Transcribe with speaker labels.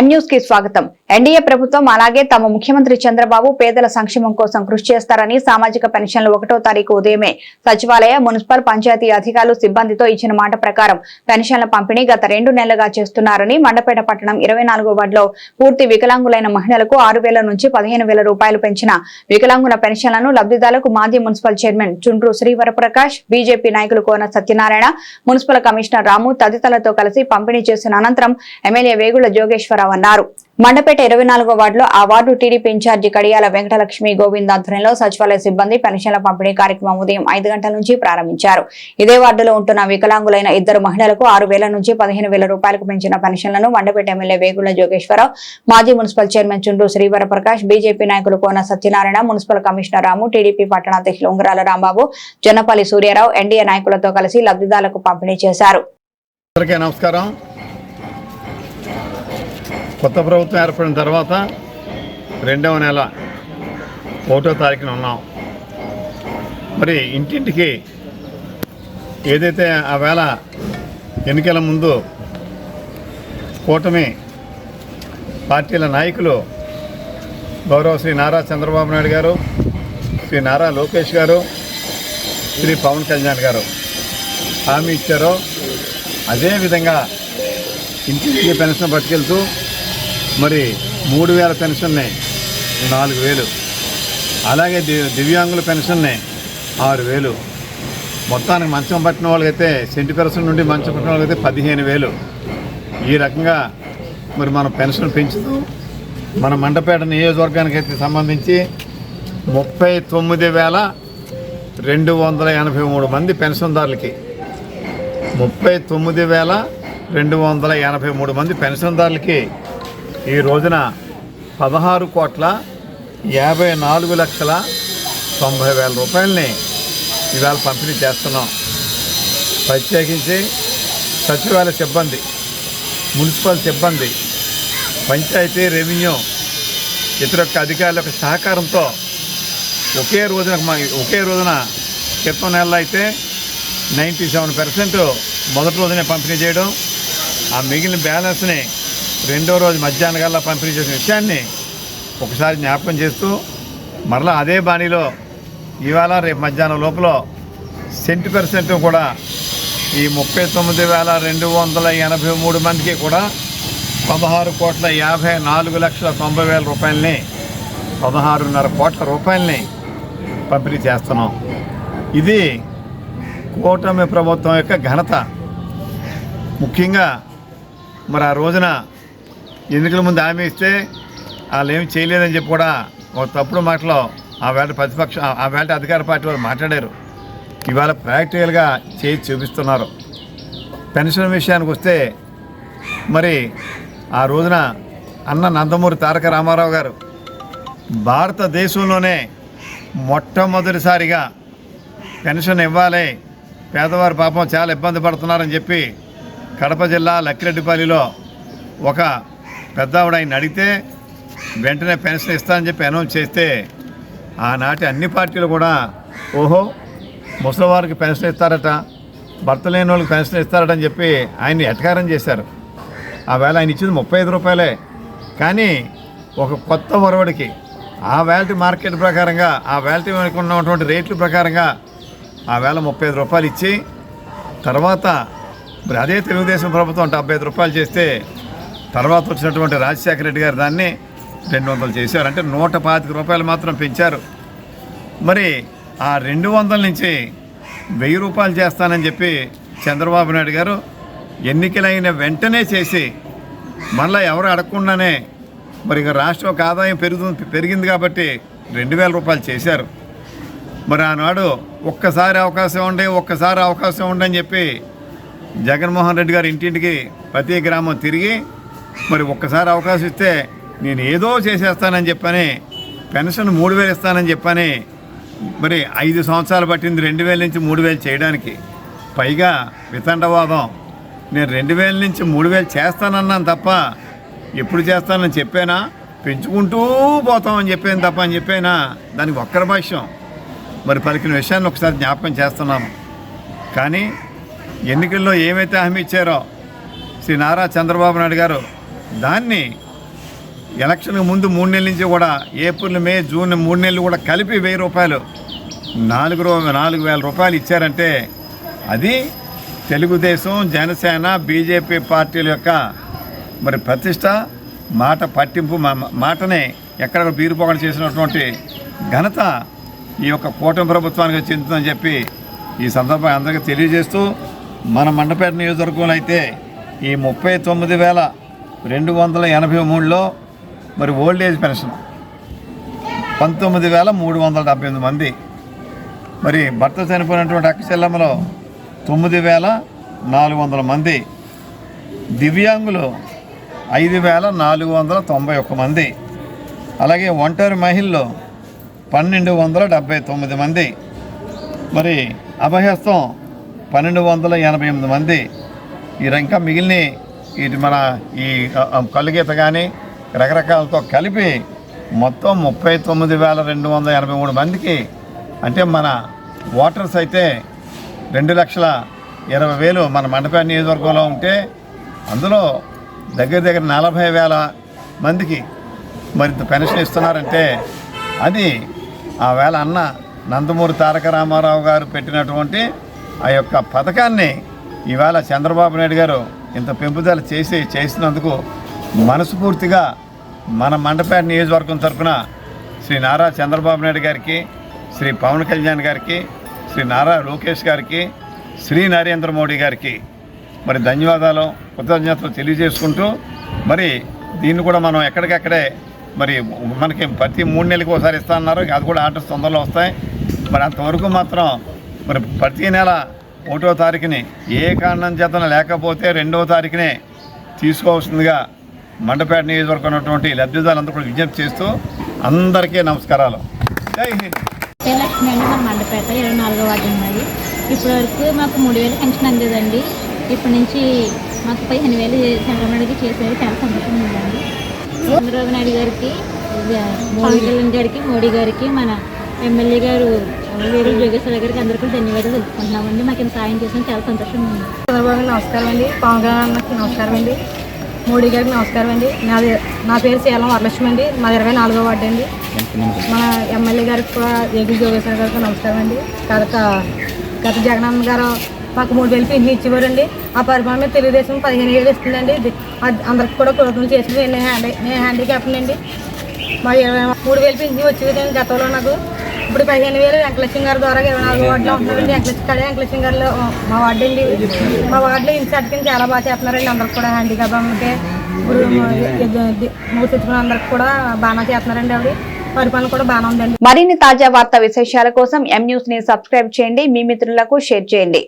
Speaker 1: న్యూస్కి స్వాగతం. ఎన్డీఏ ప్రభుత్వం అలాగే తమ ముఖ్యమంత్రి చంద్రబాబు పేదల సంక్షేమం కోసం కృషి చేస్తారని సామాజిక పెన్షన్లు ఒకటో తారీఖు ఉదయమే సచివాలయ మున్సిపల్ పంచాయతీ అధికారులు సిబ్బందితో ఇచ్చిన మాట ప్రకారం పెన్షన్ల పంపిణీ గత రెండు నెలలుగా చేస్తున్నారని మండపేట పట్టణం ఇరవై నాలుగో వార్డులో పూర్తి వికలాంగులైన మహిళలకు ఆరు వేల నుంచి పదిహేను వేల రూపాయలు పెంచిన వికలాంగుల పెన్షన్లను లబ్ధిదారులకు మాజీ మున్సిపల్ చైర్మన్ చుండ్రు శ్రీవరప్రకాష్ బీజేపీ నాయకులు కోన సత్యనారాయణ మున్సిపల్ కమిషనర్ రాము తదితరులతో కలిసి పంపిణీ చేసిన అనంతరం ఎమ్మెల్యే వేగుల జోగేశ్వరరావు అన్నారు మండపేట ఇరవై నాలుగో వార్డులో ఆ ward TDP incharge Kadiyala Venkatalakshmi Govind ఆధ్వర్యంలో సచివాలయ సిబ్బంది పెన్షన్ల పంపిణీ కార్యక్రమం ఉదయం ఐదు గంటల నుంచి ప్రారంభించారు. ఇదే వార్డులో ఉంటున్న వికలాంగులైన ఇద్దరు మహిళలకు ఆరు వేల నుంచి పదిహేను వేల రూపాయలకు పెంచిన పెన్షన్లను మండపేట ఎమ్మెల్యే వేగుల జోగేశ్వరరావు మాజీ మున్సిపల్ చైర్మన్ చుండ్రు శ్రీవరప్రకాష్ బీజేపీ నాయకులు Kona Satyanarayana municipal commissioner Ramu TDP పట్టణాధ్యక్షులు Ungarala Rambabu Jonnapalli Suryarao NDA నాయకులతో కలిసి లబ్ధిదారులకు పంపిణీ చేశారు.
Speaker 2: అందరికీ నమస్కారం. కొత్త ప్రభుత్వం ఏర్పడిన తర్వాత రెండవ నెల ఒకటో తారీఖున ఉన్నాం. మరి ఇంటింటికి ఏదైతే ఆ వేళ ఎన్నికల ముందు కూటమి పార్టీల నాయకులు గౌరవ శ్రీ నారా చంద్రబాబు నాయుడు గారు శ్రీ నారా లోకేష్ గారు శ్రీ పవన్ కళ్యాణ్ గారు హామీ ఇచ్చారో అదేవిధంగా ఇంటింటికి పెన్షన్ పట్టుకెళ్తూ మరి మూడు వేల పెన్షన్ని నాలుగు వేలు. అలాగే దివ్యాంగుల పెన్షన్ని ఆరు వేలు. మొత్తానికి మంచం పట్టిన వాళ్ళకైతే సెంటి పెన్షన్ నుండి మంచం పట్టిన వాళ్ళకైతే పదిహేను వేలు. ఈ రకంగా మరి మనం పెన్షన్ పెంచుతూ మన మండపేట నియోజకవర్గానికి అయితే సంబంధించి ముప్పై తొమ్మిది వేల రెండు వందల ఎనభై మూడు మంది పెన్షన్దారులకి ముప్పై తొమ్మిది వేల రెండు వందల ఎనభై మూడు మంది పెన్షన్దారులకి ఈ రోజున పదహారు కోట్ల యాభై నాలుగు లక్షల తొంభై వేల రూపాయలని ఇవాళ పంపిణీ చేస్తున్నాం. ప్రత్యేకించి సచివాలయ సిబ్బంది మున్సిపల్ సిబ్బంది పంచాయతీ రెవెన్యూ ఇతర యొక్క అధికారుల యొక్క సహకారంతో ఒకే రోజున ఒకే రోజున క్రితం నెలలో అయితే నైంటీ సెవెన్ పర్సెంట్ మొదటి రోజునే పంపిణీ చేయడం ఆ మిగిలిన బ్యాలెన్స్ని రెండో రోజు మధ్యాహ్నం కల్లా పంపిణీ చేసిన విషయాన్ని ఒకసారి జ్ఞాపకం చేస్తూ మరలా అదే బాణీలో ఇవాళ రేపు మధ్యాహ్నం లోపల సెంటు పర్సెంట్ కూడా ఈ ముప్పై తొమ్మిది వేల రెండు వందల ఎనభై మూడు మందికి కూడా పదహారు కోట్ల యాభై నాలుగు లక్షల తొంభై వేల రూపాయలని పదహారున్నర కోట్ల రూపాయలని పంపిణీ చేస్తున్నాం. ఇది కూటమి ప్రభుత్వం యొక్క ఘనత. ముఖ్యంగా మరి ఆ రోజున ఎన్నికల ముందు హామీ ఇస్తే వాళ్ళు ఏమి చేయలేదని చెప్పి కూడా ఒక తప్పుడు మాటలో ఆ వేళ ప్రతిపక్ష ఆ వేళ అధికార పార్టీ వారు మాట్లాడారు. ఇవాళ ప్రాక్టికల్గా చేసి చూపిస్తున్నారు. పెన్షన్ విషయానికి వస్తే మరి ఆ రోజున అన్న నందమూరి తారక రామారావు గారు భారతదేశంలోనే మొట్టమొదటిసారిగా పెన్షన్ ఇవ్వాలి. పేదవారు పాపం చాలా ఇబ్బంది పడుతున్నారని చెప్పి కడప జిల్లా లక్కిరెడ్డిపల్లిలో ఒక పెద్దవాడు ఆయన అడిగితే వెంటనే పెన్షన్ ఇస్తానని చెప్పి అనౌన్స్ చేస్తే ఆనాటి అన్ని పార్టీలు కూడా ఓహో ముసలివారికి పెన్షన్ ఇస్తారట భర్త లేని వాళ్ళకి పెన్షన్ ఇస్తారట అని చెప్పి ఆయన్ని ఎటకారం చేశారు. ఆ వేళ ఆయన ఇచ్చింది ముప్పై ఐదు రూపాయలే. కానీ ఒక కొత్త ఒరవడికి ఆ వ్యాలిటీ మార్కెట్ ప్రకారంగా ఆ వ్యాలిటీ ఉన్నటువంటి రేట్ల ప్రకారంగా ఆ వేళ ముప్పై ఐదు రూపాయలు ఇచ్చి తర్వాత అదే తెలుగుదేశం ప్రభుత్వం డెబ్బై ఐదు రూపాయలు చేస్తే తర్వాత వచ్చినటువంటి రాజశేఖర రెడ్డి గారు దాన్ని రెండు వందలు చేశారు. అంటే నూట పాతిక రూపాయలు మాత్రం పెంచారు. మరి ఆ రెండు వందల నుంచి వెయ్యి రూపాయలు చేస్తానని చెప్పి చంద్రబాబు నాయుడు గారు ఎన్నికలైన వెంటనే చేసి మళ్ళీ ఎవరు అడగకుండానే మరి ఇక రాష్ట్రం ఒక ఆదాయం పెరుగుతుంది పెరిగింది కాబట్టి రెండు వేల రూపాయలు చేశారు. మరి ఆనాడు ఒక్కసారి అవకాశం ఉండి ఒక్కసారి అవకాశం ఉండని చెప్పి జగన్మోహన్ రెడ్డి గారు ఇంటింటికి ప్రతి గ్రామం తిరిగి మరి ఒక్కసారి అవకాశం ఇస్తే నేను ఏదో చేసేస్తానని చెప్పని పెన్షన్ మూడు వేలు ఇస్తానని చెప్పని మరి ఐదు సంవత్సరాలు పట్టింది రెండు వేల నుంచి మూడు వేలు చేయడానికి. పైగా వితండవాదం నేను రెండు వేల నుంచి మూడు వేలు చేస్తానన్నాను తప్ప ఎప్పుడు చేస్తానని చెప్పానా? పెంచుకుంటూ పోతామని చెప్పాను తప్ప అని చెప్పానా? దానికి ఒక్కరి భాష్యం. మరి పలికిన విషయాన్ని ఒకసారి జ్ఞాపకం చేస్తున్నాము కానీ ఎన్నికల్లో ఏమైతే హామీ ఇచ్చారో శ్రీ నారా చంద్రబాబు నాయుడు గారు దాన్ని ఎలక్షన్కి ముందు మూడు నెలల నుంచి కూడా ఏప్రిల్ మే జూన్ మూడు నెలలు కూడా కలిపి వెయ్యి రూపాయలు నాలుగు రూ నాలుగు వేల రూపాయలు ఇచ్చారంటే అది తెలుగుదేశం జనసేన బీజేపీ పార్టీల యొక్క మరి ప్రతిష్ట మాట పట్టింపు మా మాటనే ఎక్కడ బీరుపోకడ చేసినటువంటి ఘనత ఈ యొక్క కూటమి ప్రభుత్వానికి చెందుతుందని చెప్పి ఈ సందర్భంగా అందరికీ తెలియజేస్తూ మన మండపేట నియోజకవర్గంలో అయితే ఈ ముప్పై తొమ్మిది వేల రెండు వందల ఎనభై మూడులో మరి ఓల్డ్ ఏజ్ పెన్షన్. పంతొమ్మిది వేల మూడు వందల డెబ్బై ఎనిమిది మంది. మరి భర్త చనిపోయినటువంటి అక్క చెల్లెమ్మలో తొమ్మిది వేల నాలుగు వందల మంది. దివ్యాంగులు ఐదు వేల నాలుగు వందల తొంభై ఒక్క మంది. అలాగే ఒంటరి మహిళలు పన్నెండు వందల డెబ్బై తొమ్మిది మంది. మరి అభహస్తం పన్నెండు వందల ఎనభై ఎనిమిది మంది. ఈ ఇంకా మిగిలిన ఇది మన ఈ కలుగీత కానీ రకరకాలతో కలిపి మొత్తం ముప్పై తొమ్మిది వేల రెండు వందల ఎనభై మూడు మందికి అంటే మన ఓటర్స్ అయితే రెండు లక్షల ఇరవై వేలు మన మండపా నియోజకవర్గంలో ఉంటే అందులో దగ్గర దగ్గర నలభై వేల మందికి మరింత పెన్షన్ ఇస్తున్నారంటే అది ఆ వేళ అన్న నందమూరి తారక రామారావు గారు పెట్టినటువంటి ఆ యొక్క పథకాన్ని ఈవేళ చంద్రబాబు నాయుడు గారు ఇంత పెంపుదల చేసి చేసినందుకు మనస్ఫూర్తిగా మన మండపేట నియోజకవర్గం తరఫున శ్రీ నారా చంద్రబాబు నాయుడు గారికి శ్రీ పవన్ కళ్యాణ్ గారికి శ్రీ నారా లోకేష్ గారికి శ్రీ నరేంద్ర మోడీ గారికి మరి ధన్యవాదాలు కృతజ్ఞతలు తెలియజేసుకుంటూ మరి దీన్ని కూడా మనం ఎక్కడికక్కడే మరి మనకి ప్రతి మూడు నెలలకు ఒకసారి ఇస్తా అన్నారు అది కూడా ఆర్డర్స్ తొందరలో వస్తాయి. మరి అంతవరకు మాత్రం మరి ప్రతి నెల ఒకటో తారీఖుని ఏ కారణం చేతన లేకపోతే రెండవ తారీఖునే తీసుకోవాల్సిందిగా మండపేట నియోజకవర్గం ఉన్నటువంటి లబ్ధిదారులందరూ కూడా విజ్ఞప్తి చేస్తూ అందరికీ నమస్కారాలు. జై హింద్.
Speaker 3: లక్ష్మి అండి మన మండపేట ఇరవై నాలుగో వార్డు ఉన్నది. ఇప్పటి వరకు మాకు మూడు వేలు పెన్షన్ అందేదండి. ఇప్పటి నుంచి మాకు పదిహేను వేలు చంద్రబాబు నాయుడు చేసేది చాలా సంతోషంగా ఉందండి. చంద్రబాబు నాయుడు గారికి పవన్ కళ్యాణ్ గారికి మోడీ గారికి మన ఎమ్మెల్యే గారు వేరు జోగేశ్వర గారికి అందరికీ ధన్యవాదాలు తెలుపుకుంటున్నామండి మాకు ఇంత సాయం చేసిన చాలా సంతోషంగా ఉంది.
Speaker 4: చంద్రబాబు నమస్కారం అండి. పవన్ కళ్యాణ్కి నమస్కారం అండి. మోడీ గారికి నమస్కారం అండి. నాది నా పేరు సేలం వరలక్ష్మి అండి. మాది ఇరవై నాలుగో వార్డు అండి. మన ఎమ్మెల్యే గారికి కూడా ఏపీ జోగేశ్వర గారికి నమస్కారం అండి. గత గత జగనన్న గారు మాకు మూడు వేలు పింఛన్ ఇచ్చేవారండి. ఆ పరిమాణం తెలుగుదేశం పదిహేను వేలు ఇస్తుందండి. అందరికి కూడా కృతజ్ఞతలు చేసి నేను హ్యాండీ నేను హ్యాండిక్యాప్ అండి మా ఇరవై మూడు వేలు పింఛన్ వచ్చేది గతంలో నాకు. ఇప్పుడు పదిహేను వేలు వెంకలక్ష్మి గారి ద్వారా ఇరవై నాలుగు వార్డులో ఉంటుందండి. వెంకలక్ష్మి కడే వెంకలక్ష్మి గారిలో మా వార్డు అండి మా వార్డులో ఇన్సార్ట్ కింద చాలా బాగా చేస్తున్నారండి. అందరికి కూడా హ్యాండిక్యాప్ అమ్మకి అందరికి కూడా బాగా చేస్తున్నారండి ఆవిడ. పరిపాలన కూడా బాగానే ఉందండి.
Speaker 1: మరిన్ని తాజా వార్త విశేషాల కోసం ఎం న్యూస్ని సబ్స్క్రైబ్ చేయండి. మీ మిత్రులకు షేర్ చేయండి.